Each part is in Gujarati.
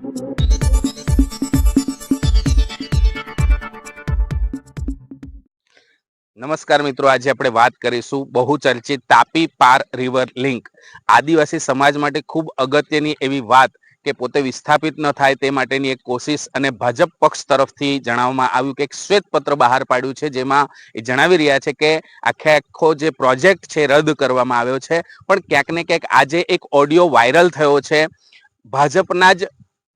નમસ્કાર મિત્રો, આજે આપણે વાત કરીશું બહુચર્ચિત તાપી પાર રિવર લિંક આદિવાસી સમાજ માટે ખૂબ અગત્યની એવી વાત કે પોતે વિસ્થાપિત ન થાય તે માટેની એક કોશિશ અને ભાજપ પક્ષ તરફથી જણાવવામાં આવ્યું કે એક શ્વેતપત્ર બહાર પાડ્યું છે, જેમાં એ જણાવી રહ્યા છે કે આખે આખો જે પ્રોજેક્ટ છે રદ કરવામાં આવ્યો છે. પણ ક્યાંક ને ક્યાંક આજે એક ઓડિયો વાયરલ થયો છે. ભાજપના જ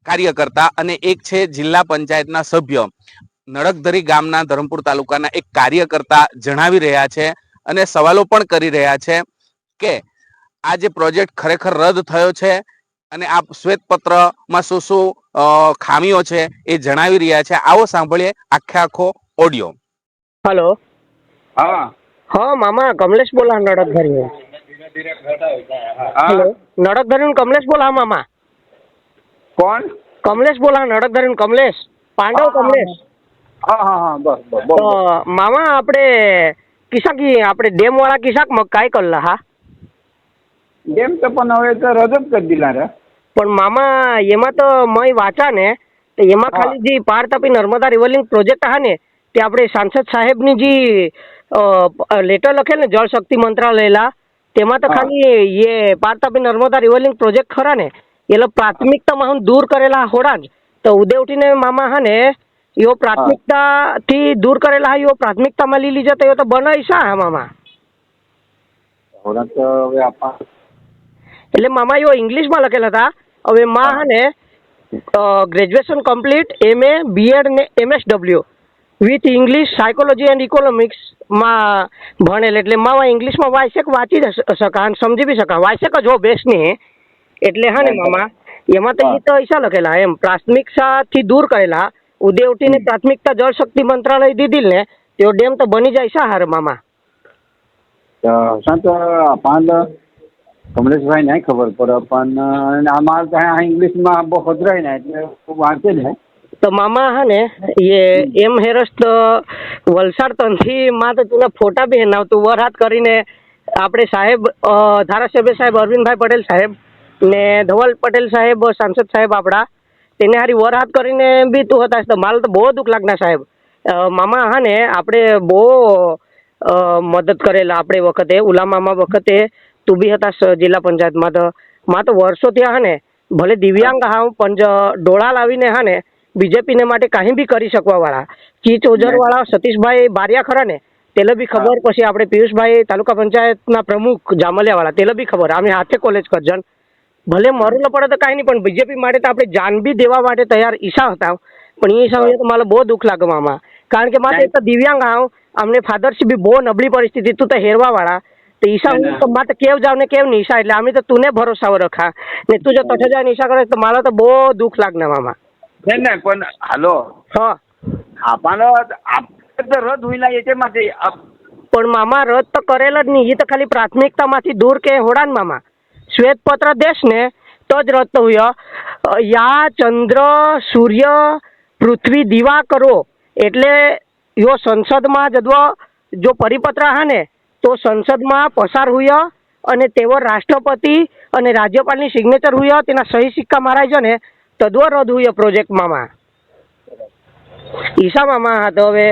કાર્યકર્તા અને એક છે જિલ્લા પંચાયતના સભ્ય. નડકધરી ગામના ધરમપુર તાલુકાના એક કાર્યકર્તા જણાવી રહ્યા છે અને સવાલો પણ કરી રહ્યા છે કે આ જે પ્રોજેક્ટ ખરેખર રદ થયો છે અને આ શ્વેતપત્રમાં શું શું ખામીઓ છે એ જણાવી રહ્યા છે. આવો સાંભળીએ આખે આખો ઓડિયો. હલો. હા. હા મામા કમલેશ બોલા નડકધરી નડકધરી કમલેશ બોલા મામા. કોણ? કમલેશ બોલા નડકધરી કમલેશ. પાંડવ કમલેશ. હા. હા હા બસ બસ તો મામા આપણે કિસાકી આપણે ડેમ વાળા કિસાક મકાઈ કરલા હા? ડેમ તો પણ હવે તો રદ કરી દીધા રે. પણ મામા એમાં તો મય વાંચા ને તો એમાં ખાલી જે પાર તાપી નર્મદા રિવરલિંગ પ્રોજેક્ટ હા ને તે આપણે સાંસદ સાહેબની જે લેટર લખેલ ને જળ શક્તિ મંત્રાલયલા તેમાં તો ખાલી એ પાર તાપી નર્મદા રિવરલિંગ પ્રોજેક્ટ ખરા ને એટલે પ્રાથમિકતામાં હું દૂર કરેલા હોડા જ. તો ઉદય ઉઠીને મામા હા ને યો પ્રાથમિકતા થી દૂર કરેલા હા યો પ્રાથમિકતામાં લઈ લીધા તો યો તો બનાવી શા હા મામા? એટલે મામા યો ઇંગ્લિશમાં લખેલા હતા. હવે માં હા. ને ગ્રેજ્યુએશન કમ્પ્લીટ એમએ બીએડ ને MSW with English psychology and ઇકોનોમિક્સમાં ભણેલ. એટલે માવા ઇંગ્લિશમાં વાંચે વાંચી શકા અને સમજી બી શકા વાંચેક જ હો બેસ ને. એટલે હા ને મામા એમાં તો એ તો ઈસા લખેલા? એમ પ્રાથમિકતાથી દૂર કરેલા. ઉદય ઉઠીને પ્રાથમિકતા જળ શક્તિ મંત્રાલય દીધી ને તેઓ ડેમ તો બની જાય શા હાર મામા? તો સંત પાંદ કમલેશભાઈ ને ખબર પડે પણ અમારે તો ઇંગ્લિશમાં બહુ ખતરાય ને એટલે વાંચે ને. તો મામા હા ને એ એમ હેરસ્ત વલસાડ તનથી માં તો તુને ફોટા બી હેનાવતું વરહાત કરીને આપણે સાહેબ ધારાસભ્ય સાહેબ અરવિંદભાઈ પટેલ સાહેબ ને ધવલ પટેલ સાહેબ સાંસદ સાહેબ આપણા. તેને હારી વરહાત કરીને બી તું હતા. તો મારે તો બહુ દુઃખ લાગના સાહેબ. મામા હા ને આપણે બહુ મદદ કરેલા આપણે વખતે ઉલા મામા વખતે. તું બી હતા જિલ્લા પંચાયતમાં તો. માં તો વર્ષો થયા હા ને ભલે દિવ્યાંગ હા પણ ડોળા લાવીને હા ને બીજેપીને માટે કાંઈ બી કરી શકવા વાળા ચીચ ઓજર વાળા સતીશભાઈ બારિયા ખરા ને તેલે બી ખબર. પછી આપણે પિયુષભાઈ તાલુકા પંચાયતના પ્રમુખ જામલિયા વાળા તેલે બી ખબર. અમે હાથે કોલેજ કરજન ભલે મરું ન પડે તો કાંઈ નહીં પણ બીજેપી માટે તો આપણે જાન બી દેવા માટે તૈયાર ઈશા હતા. પણ એ સમયે તો મારે બહુ દુઃખ લાગે મામા. કારણ કે મારે એક દિવ્યાંગ આવ અમને ફાધરશી બી બહુ નબળી પરિસ્થિતિ તું તો હેરવા વાળા તો ઈશા હું તો મારે કેવ જાવ ને કેવ નિશા એટલે અમે તો તુને ભરોસા રખા. ને તું જો તઠે જાય નિશા કરે તો મારે તો બહુ દુઃખ લાગના મામા. છે ને પણ હાલો. હા. આપણો આપણે તો રદ હોઈના એટલે માટે પણ મામા રદ તો કરેલ જ નહીં. એ તો ખાલી પ્રાથમિકતામાંથી દૂર કે હોડા ને મામા. શ્વેતપત્ર દેશ ને તો જ હુય યા ચંદ્ર, સૂર્ય, પૃથ્વી દીવા કરો. એટલે યો સંસદમાં જદવો જો પરિપત્ર હા ને તો સંસદમાં પસાર હુય અને તેવો રાષ્ટ્રપતિ અને રાજ્યપાલની સિગ્નેચર હુય, તેના સહી સિક્કા મારાય છે ને તદવો રદ હુય પ્રોજેક્ટ મામા ઈશા મામા હા, તો હવે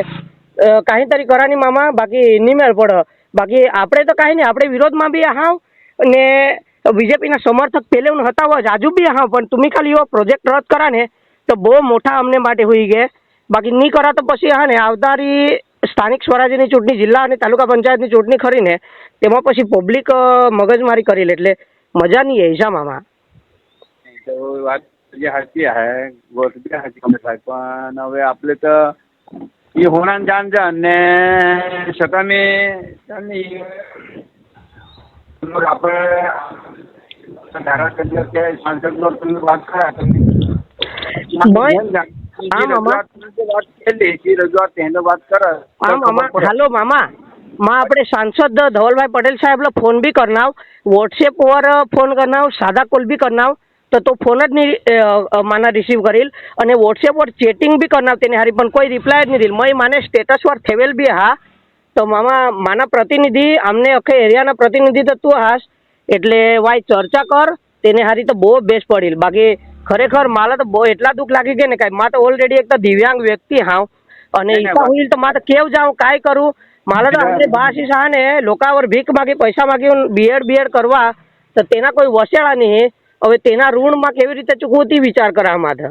કાંઈ તરી કરાની મામા, બાકી નિમેળ મેળ પડે. બાકી આપણે તો કાંઈ નહીં, આપણે વિરોધમાં બી હાવ. ને બીજેપીના સમર્થક પેલે હું હતા જ આજુ બી હાવ પણ તમે ખાલી એવો પ્રોજેક્ટ રદ કરા ને તો બહુ મોટા અમને માટે હોઈ ગયા. બાકી નહીં કરા તો પછી હા ને, આવનારી સ્થાનિક સ્વરાજ્યની ચૂંટણી, જિલ્લા અને તાલુકા પંચાયતની ચૂંટણી ખરીને, તેમાં પછી પબ્લિક મગજમારી કરી લે એટલે મજા નહીં ઈશા મામા? વાત જે સાચી હે ગોઠ બી કમે સાહેબ પણ હવે આપણે તો એ હોણાને જાણ જાણ ને ચાલ આપણે ધારાસભ્ય કે તમે વાત કર્યા તમે. હાલો મામા. માં આપણે સાંસદ ધવલભાઈ પટેલ સાહેબ ફોન બી કરનાવ. વોટ્સએપ પર ફોન કરનાવ. સાદા કોલ બી કરનાવ. તો તો ફોન જ નહીં માના રિસીવ કરીલ. અને વોટ્સએપ પર ચેટિંગ બી કરનાવ તેની હારી. પણ કોઈ રિપ્લાય જ નહીં દીલ મય માને સ્ટેટસ પર થેવેલ બી હા. તો મામા માના પ્રતિનિધિ અમને આખે એરિયાના પ્રતિનિધિ તો તું હાશ. એટલે ભાઈ ચર્ચા કર તેને હારી તો બહુ બેસ્ટ પડી બાકી ખરેખર મારા તો બહુ એટલા દુઃખ લાગી ગયા ને કાંઈ માં તો ઓલરેડી એક તો દિવ્યાંગ વ્યક્તિ હાવ. અને ઈચ્છા હોય તો મારે કેવ જાઉં કાંઈ કરું? મારા તો આપણે બાસી શાહને લોકાવર ભીખ માગી પૈસા માગી બીએડ બીએડ કરવા. તો તેના કોઈ વસેડા નહીં. હવે તેના ઋણમાં કેવી રીતે ચૂકવું વિચાર કરા માથે.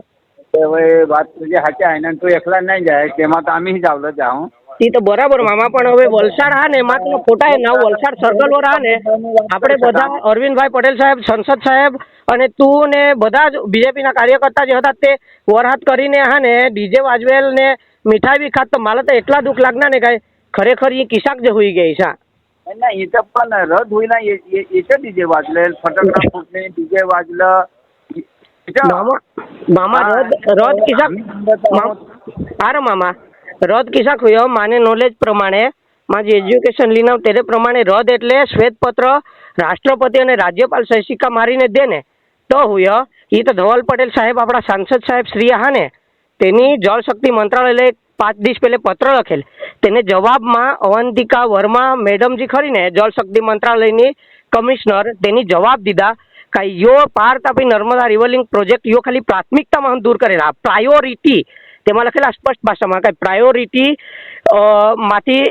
હવે વાત तुझी हाची आहे ना तू एकला नाही जाय तेव्हा तर आम्हीच जावलं जाऊ એ તો બરાબર મામા પણ હવે વલસાડ હા ને એમાં ખોટા ના વલસાડ સર્કલ વર ને આપણે બધા અરવિંદભાઈ પટેલ સાહેબ સંસદ સાહેબ અને તું ને બધા જ બીજેપી ના કાર્યકર્તા જે હતા તે વરહાત કરીને હા ને ડીજે વાજવેલ ને મીઠાઈ બી ખાત તો મારે તો એટલા દુઃખ લાગના ને કઈ ખરેખર એ કિસાક જે હોઈ ગયા છે. ના એ તો પણ રદ હોઈના એ છે ડીજે વાજલે ફટાકડા ફૂટને ડીજે વાજલ મામા રદ રદ કિસાક મારા મામા. રદ કિસાક હોય માને નોલેજ પ્રમાણે માં જે એજ્યુકેશન લીના તેને પ્રમાણે રદ એટલે શ્વેતપત્ર, રાષ્ટ્રપતિ અને રાજ્યપાલ સિક્કા મારીને દે ને તો હુયો એ તો ધવલ પટેલ સાહેબ, આપણા સાંસદ સાહેબ શ્રી હા ને તેની જળશક્તિ મંત્રાલય પાંચ દિવસ પહેલે પત્ર લખેલ. તેને જવાબમાં અવંતિકા વર્મા મેડમજી ખરીને જળશક્તિ મંત્રાલયની કમિશનર તેની જવાબ દીધા કે યો પાર તાપી નર્મદા રિવરલિંગ પ્રોજેક્ટ યો ખાલી પ્રાથમિકતામાં દૂર કરેલા. પ્રાયોરિટી તેમાં લખેલા સ્પષ્ટ ભાષામાં કે પ્રાયોરિટી માંથી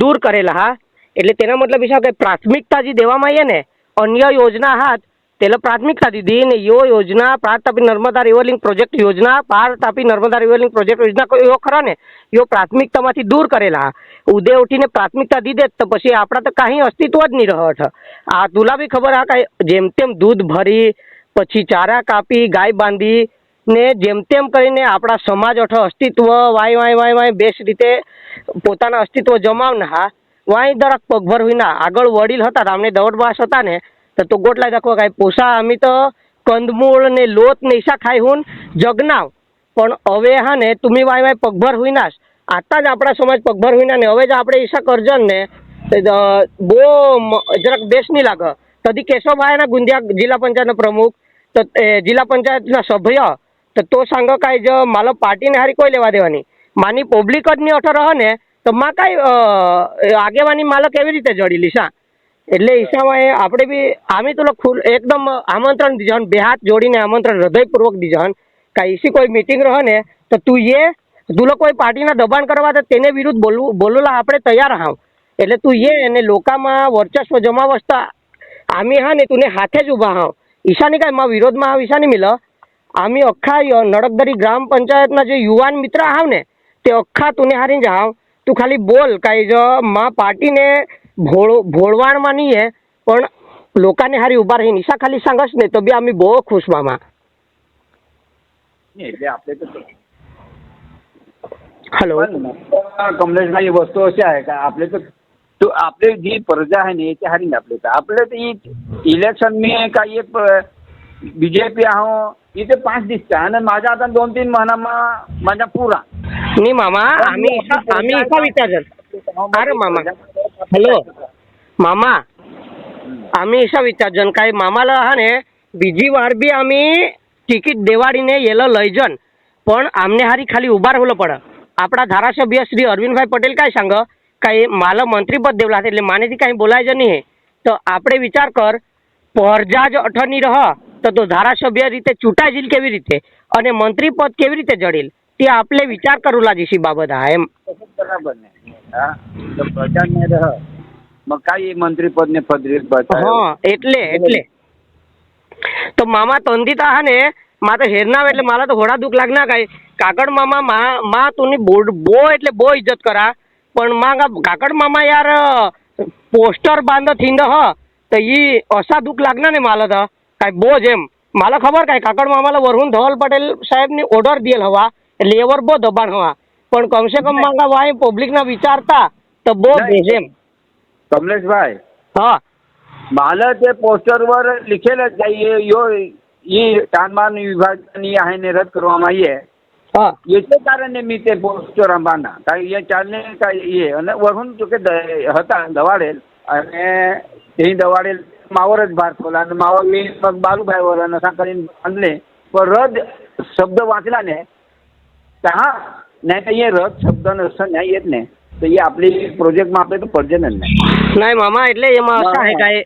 દૂર કરેલા, હા. એટલે તેનો મતલબ એ છે કે પ્રાથમિકતા જે દેવામાં આવીએ ને, અન્ય યોજના હાથ તેલે પ્રાથમિકતા દીધી ને યો યોજના પાર તાપી નર્મદા રિવરલિંગ પ્રોજેક્ટ યોજના પાર તાપી નર્મદા રિવરલિંગ પ્રોજેક્ટ યોજના એવો ખરા ને, યો પ્રાથમિકતામાંથી દૂર કરેલા ઉદય ઉઠીને પ્રાથમિકતા દીધે તો પછી આપણા તો કાંઈ અસ્તિત્વ જ નહીં રહે આ તુલા બી ખબર આ કાંઈ, જેમ તેમ દૂધ ભરી, પછી ચારા કાપી, ગાય બાંધી ને જેમ તેમ કરીને આપણા સમાજ અઠ અસ્તિત્વ વાય વાય વાય વાય બેસ્ટ રીતે પોતાના અસ્તિત્વ જમાવના હા વાય દરક પગભર વિના આગળ વડીલ હતા અમને દોડબાસ હતા ને, તો ગોટલા દખવા કાંઈ પોસા અમે તો કંદમૂળ ને લોત ને ઈસા ખાઈ હું જગનાવ. પણ હવે હા ને, તુમી વાય વાય પગભર વિનાશ. આટલા જ આપણા સમાજ પગભર વિના ને, હવે જ આપણે ઈશા કરજન ને બહુ જરાક બેસ નહીં લાગે. તદી કેશવભાઈના ગુંદિયા જિલ્લા પંચાયતના પ્રમુખ, તો જિલ્લા પંચાયતના સભ્ય તો તો સાંગ કાંઈ જ માલો પાર્ટીને હારી કોઈ લેવા દેવાની? માની પબ્લિક જ ની અઠર રહે ને તો માં કાંઈ આગેવાની માલો કેવી રીતે જડી લીશા એટલે ઈશામાં આપણે બી આમે તો ખુલ એકદમ આમંત્રણ દીજન બે હાથ જોડીને આમંત્રણ હૃદયપૂર્વક દીજન કાંઈ ઈસી કોઈ મીટિંગ રહે ને, તો તું એ, તું કોઈ પાર્ટીના દબાણ કરવા તો તેને વિરુદ્ધ બોલવું બોલવા આપણે તૈયાર હાવ. એટલે તું એ અને લોકામાં વર્ચસ્વ જમાવસ્તા, આમી હા ને તુને હાથે જ ઊભા હાવ. ઈશાની કાંઈ માં વિરોધમાં આવ, ઈશાની મિલ? आम्ही अख्खा नडकदरी ग्राम पंचायतनं जे युवान मित्र आहाव ने ते अख्खा तुने हारीन जाव तू खाली बोल काय ज मा पार्टीने भोळ भोळवाणमा नाही आहे पण लोकांनी हारी उभा राहीन इशा खाली सांगच नाही तर बी आम्ही बो खुश मामा हॅलो कमलेशभाई वस्तू अशी आहे का आपले तर तो आपले जी प्रजा आहे ना ते हारीन आपले तर आपले तर इलेक्शन मी काही एक बीजेपी आहो इथे पाच दिसता आणि माझ्या आता दोन तीन महिना माझ्या पुरा नाही मामा आम्ही आम्ही इसा विचारजन अरे मामा हॅलो मामा आम्ही इसा विचारजन काय मामाला हा ने બીજી વાર બી આમી ટિકિટ દેવાડીને એલો લઈ જન. પણ આમને હારી ખાલી ઊભા રહેલો પડે. આપણા ધારાસભ્ય શ્રી અરવિંદભાઈ પટેલ કઈ સાંગ? કઈ માલ મંત્રી પદ દેવલા એટલે માનેથી કઈ બોલાય જ નહીં. તો આપણે વિચાર કર પરજા જ અઠની રહ. તો તો ધારાસભ્ય રીતે ચૂંટાઈ જઈલ કેવી રીતે? અને મંત્રી પદ કેવી રીતે જડેલ? તે આપણે વિચાર કરું લાગીશી બાબત હા એમ. બરાબર ને. હા તો પ્રજાને રહ. મકાઈ મંત્રી પદ ને પદ હા એટલે એટલે. તો મામા તંદિતા હા ને મા તો હેરનાવ એટલે મારા તો હોડા દુઃખ લાગના ના કાકડ મામા મા મા તુની બોડ બો એટલે બો ઇજ્જત કરા. પણ માં કાકડ મામા યાર પોસ્ટર બાંધો થીંદો હ તો ઈ અસા દુઃખ લાગના ને માલત તો. કાંઈ બોજ એમ. માલે ખબર કાંઈ? કાકડમાં અમારે વરુણ ધવલ પટેલ સાહેબની ઓર્ડર દેલ હવા. એટલે એવર બહુ દબાણ હવા. પણ કમસે કમ માંગા વાય પબ્લિકના વિચારતા તો બહુ બોજ એમ. કમલેશભાઈ. હા. માલ તે પોસ્ટર પર લીખેલ જ યો ઈ કાનમાન વિભાગની આને રદ કરવામાં આવીએ. હા. એ કારણે મી તે પોસ્ટર અંબાના કાંઈ એ ચાલને કાંઈ એ. અને વરુણ જો કે હતા દવાડેલ. અને એ દવાડેલ मावरच भार ठेवला आणि मावर मी मग बालूभाई वरांना सांकालीन आणले. पण रद शब्द वाचला नाही. हा नाही तर हे રદ शब्द नसं नाही येत नाही. તો એ આપણી પ્રોજેક્ટમાં આપણે તો પડશે नाही मामा इथले એમાં હા. કાંઈ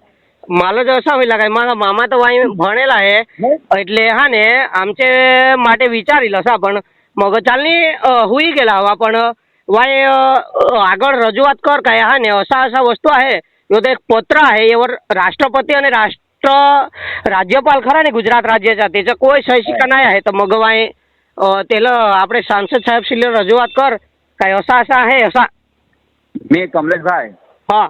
मला जर असं होईल काय? माझा मामा तर वाई म्हणेल आहे. इथले हा ने आमचे माटे विचारील असं आपण. मग चालणी होई गेला आपण. पण वाय अ, अ, આગળ काय? हा ने असा असा वस्तू आहे. ह्यो तो एक पत्र आहे यावर राष्ट्रपती आणि राष्ट्र राज्यपाल खरा ने गुजरात राज्याचा त्याचं કોઈ સહી સિક્કા नाही आहे तर मग वाय अ, त्याला આપણે સાંસદ સાહેબ શ્રીને રજૂઆત કર काय असा असा आहे असा मी कमलेशभाई हा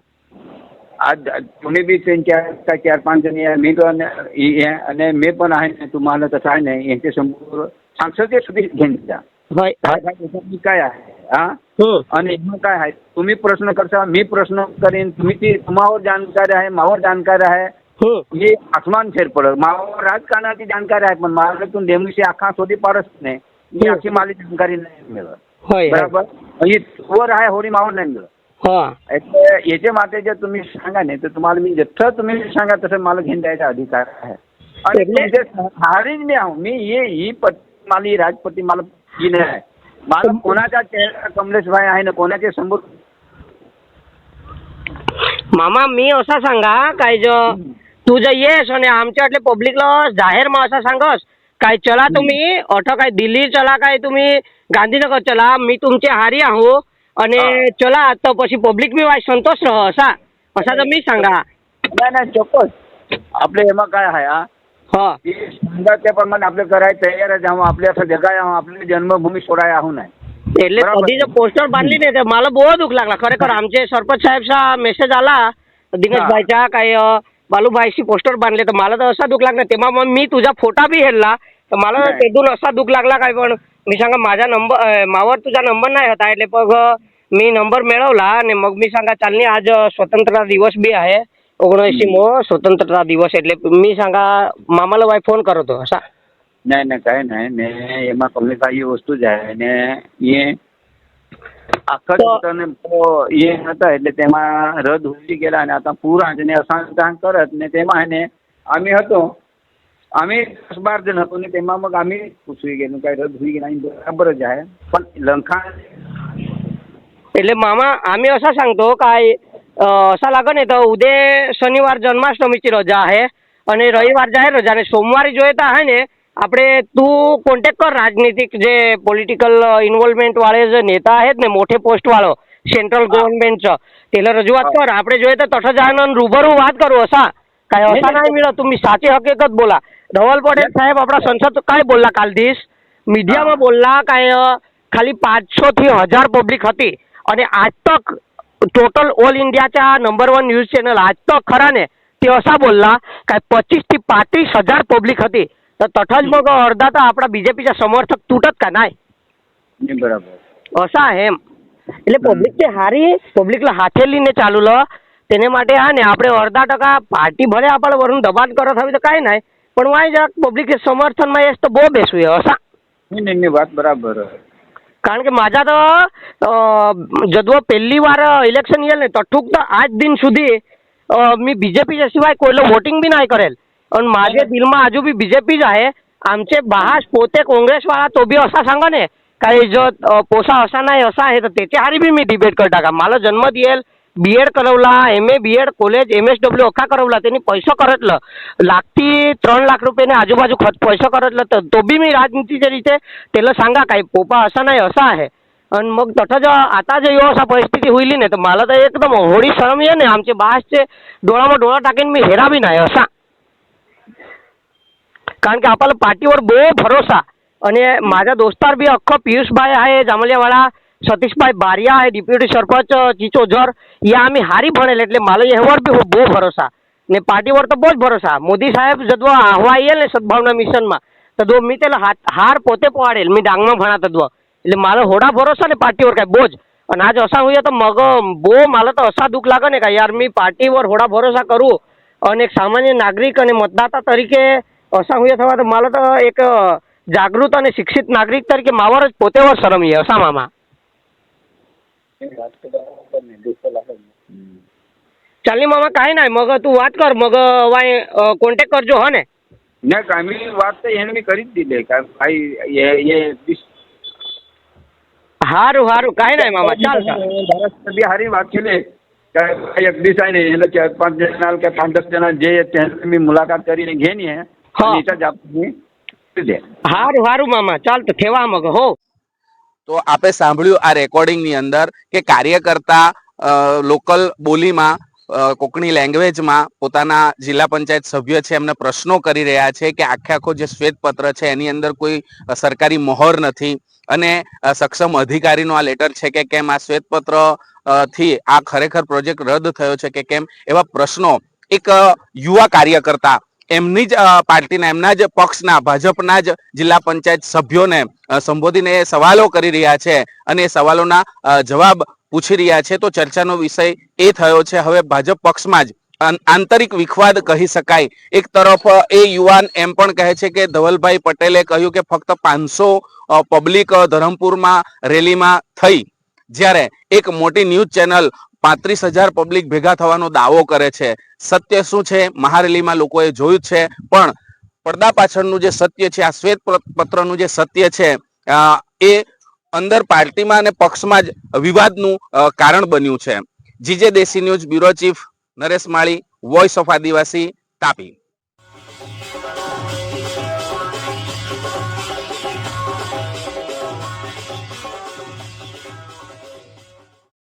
आज तुम्ही बी त्यांच्या काय चार पाच जणी आहे मी पण हे- आणि मी पण आहे ना तुम्हाला तसं आहे नाही यांच्या समोर सांगते सुधी घेऊन जा होय काय काय त्याच्यात काय आहे हा हम्म. हो. आणि मग काय आहे? तुम्ही प्रश्न करता मी प्रश्न करीन तुम्ही ती तुम्हावर जाणकारी आहे मावर जाणकारी आहे. हो. मी आसमान फेर पडत मावर राजकारणाची जाणकारी आहे पण महाराष्ट्रातून नेमणीशी आखा सोडी पारच नाही. अशी हो. माली जाणकारी नाही मिळत. बरोबर? वर आहे होळी मावर नाही मिळत. याचे माते जर तुम्ही सांगा नाही तर तुम्हाला मी जसं तुम्ही सांगा तसं मला घेऊन द्यायचा अधिकार आहे. आणि मी आहो. मी ये ही पट्टी मला ही मला नाही. आहे मला कोणाच्या चेहरा कमलेश भाई आहे ना कोणाचे समोर? मामा मी असा सांगा काय जो तुझं येस आणि आमच्याकडले पब्लिकला जाहीर मग असं सांगस. काय चला तुम्ही ऑटो काय दिल्ली चला काय तुम्ही गांधीनगर चला मी तुमचे हारी आहो. आणि चला तशी पब्लिक मी वाय संतोष रह असा. असा तर मी सांगा. नाही नाही चोपस आपले एमा काय आहे हा? हा. ते सांगा त्याप्रमाणे આપણે કરાય તૈયાર જ આમ आपली जन्मभूमी છોડાય આવું નહીં એટલે पोस्टर बांधली नाही मला बोवा दुख लागला खरेखर आमचे सरपंच साहेबचा मेसेज आला दिनेशभाईचा काय अं, बालूभाईशी पोस्टर बांधले तर मला तर असा दुख लागला तेव्हा मग मी तुझा फोटा बी हेरला तर मला नाही. असा दुख लागला काय पण मी सांगा माझा नंबर मावर तुझा नंबर नाही होता એટલે मी नंबर मिळवला आणि मग मी सांगा चालणी आज स्वतंत्र दिवस बी आहे ઓગણસીમો સ્વતંત્રતા દિવસ એટલે મી સાંગા મામાલાભાઈ ફોન કર્યો હતો સા નહીં નહીં કાંઈ નહીં. ને એમાં કમલેશભાઈ એ વસ્તુ જાય ને એ આખા પોતાને એ હતા એટલે તેમાં રદ ઉડી ગયેલા અને આતા પૂરા જ ને અસાંતાન કરત ને તેમાં એને આમે હતો. આમે દસ બાર જણ હતો ને તેમાં મગ આમે પૂછવી ગયેલું કાંઈ રદ હોઈ ગયેલા બરાબર જાય પણ લંખાણ એટલે મામા આમે અસા સાંગતો કાંઈ असा लागत नाही तर उद्या शनिवार जन्माष्टमीची रजा आहे અને રવિવાર જાહેર રજા અને સોમવારે જોઈતા હોય ને આપણે તું કોન્ટેક કર રાજનીતિક જે પોલિટિકલ ઇન્વોલ્વમેન્ટ વાળે જે નેતા હે ને મોટે પોસ્ટ વાળો સેન્ટ્રલ ગવર્મેન્ટ તેલે રજૂઆત કર. આપણે જોઈએ તો તઠજાનંદ રૂબરૂ વાત કરું અસા કાંઈ असा नाही मिळत तुम्ही સાચી હકીકત બોલા. धवल पटेल साहेब आपला संसद काय बोलला काल दिस મીડિયામાં બોલલા કાંઈ ખાલી પાંચસો થી હજાર પબ્લિક હતી. અને આજ તક टोटल ऑल इंडियाच्या number one news channel Aaj Tak खराने ते असा પચીસથી पच्चीस હજાર પબ્લિક હતી पब्लिक होती. तर तठल मग अर्धा तर आपला बीजेपीचा समर्थक तुटत का नाही? बरोबर. असं आहे. એટલે પબ્લિકે હારી પબ્લિકને હાથે લઈને ચાલુ લો તેને માટે હા ને આપણે અડધા ટકા પાર્ટી ભલે આપણે વરું દબાણ કરત હવે તો કઈ નહીં પણ વાય જરાક પબ્લિક સમર્થનમાં એ તો બહુ બેસવું એ નહીં નહીં વાત બરાબર कारण की माझ्या तर जदव પહેલી इलेक्शन येईल યેલ तठूक तर आज दिन सुधी દિન मी बीजेपीच्या शिवाय कोयलं वोटिंग बी नाही करेल. आणि माझे दिलमा आजू बी बीजेपीच आहे आमचे बाहास पोते काँग्रेसवाला तो बी असा सांगा ने काही जो पोसा असा नाही असा आहे तर त्याच्या हारी बी मी डिबेट करता का मला जन्म येईल बी एड करवला M A BEd college M S W अख्खा करवला. त्यांनी पैसे करतलं. लागती त्रण लाख रुपयाने आजूबाजू खत पैसे करतलं. तर तो बी मी राजनीतीच्या रीते त्याला सांगा काय पोपा असा नाही असा आहे. आणि मग तठा जेव्हा आता जे असा परिस्थिती होईल नाही तर मला तर एकदम होळी शरम ये नाही. आमचे बासचे डोळावर डोळा टाकेन मी हेरा बी नाही असा. कारण की आपल्याला पाठीवर बो भरोसा. आणि माझ्या दोस्तार बी अख्खं पियुष भाई आहे जांभलेवाडा સતીશભાઈ બારિયા है સરપંચ ચીચો જર. यहाँ અમે હારી ભણેલ એટલે માલો હેવર બી બહુ ભરોસા. ને પાર્ટી વર તો બહુ જ ભરોસા. મોદી સાહેબ જદવો આહવાયેલ ને સદભાવના મિશનમાં તદવો મી તેલ હાર પોતે પવાડેલ મી ડાંગમાં ભણા તદવો એટલે માલો હોડા ભરોસા ને પાર્ટી વર કાંઈ બહુ જ. અને આજ અસા હોય તો મગ બહુ માલો તો અસા દુઃખ લાગે ને કે યાર, મી પાર્ટી વર હોડા ભરોસા કરું. અને એક સામાન્ય નાગરિક અને મતદાતા તરીકે અસા હોય થવા તો માલો તો એક જાગૃત અને શિક્ષિત નાગરિક તરીકે માવર જ પોતે વર અસા મામા ચાલની મામા કાંઈ ના મગ તું વાત કર. મગ વાય કોન્ટેક કરજો હને ના. કામી વાત તો એને કરી જ દીધી. કાઈ એ એ હારું હારું. કાંઈ ના મામા. ચાલ ચાલ. હારી વાત છે ને. એક દિવસ આવીને એટલે ચાર પાંચ જણા કે પાંચ દસ જણા જે તેની મુલાકાત કરીને ઘે ને હા. હારું હારું મામા. ચાલ તો થેવા મગ હો. તો આપે સાંભળ્યું આ રેકોર્ડિંગની અંદર કે કાર્યકર્તા લોકલ બોલીમાં કોકણી લેંગ્વેજમાં પોતાના જિલ્લા પંચાયત સભ્ય છે, એમને પ્રશ્નો કરી રહ્યા છે કે આખે આખો જે શ્વેતપત્ર છે, એની અંદર કોઈ સરકારી મોહર નથી. અને સક્ષમ અધિકારીનો આ લેટર છે કે કેમ આ શ્વેતપત્રથી આ ખરેખર પ્રોજેક્ટ રદ થયો છે કે કેમ એવા પ્રશ્નો એક યુવા કાર્યકર્તા એમની જ પાર્ટીના, એમના જ પક્ષના, ભાજપના જ જિલ્લા પંચાયત સભ્યોને સંબોધીને સવાલો કરી રહ્યા છે અને એ સવાલોના જવાબ પૂછી રહ્યા છે. તો ચર્ચાનો વિષય એ થયો છે. હવે ભાજપ પક્ષમાં જ આંતરિક વિખવાદ કહી શકાય. એક તરફ એ યુવાન એમ પણ કહે છે કે ધવલભાઈ પટેલે કહ્યું કે ફક્ત પાંચસો પબ્લિક ધરમપુરમાં રેલીમાં થઈ. જ્યારે એક મોટી ન્યૂઝ ચેનલ પાંત્રીસ હજાર પબ્લિક ભેગા થવાનો દાવો કરે છે. સત્ય શું છે? મહારેલીમાં લોકોએ જોયું છે. પણ પડદા પાછળનું જે સત્ય છે, આ શ્વેત પત્રનું જે સત્ય છે એ અંદર પાર્ટીમાં અને પક્ષમાં જ વિવાદનું કારણ બન્યું છે. GJ Desi news bureau chief Naresh Mali voice of Adivasi, Tapi.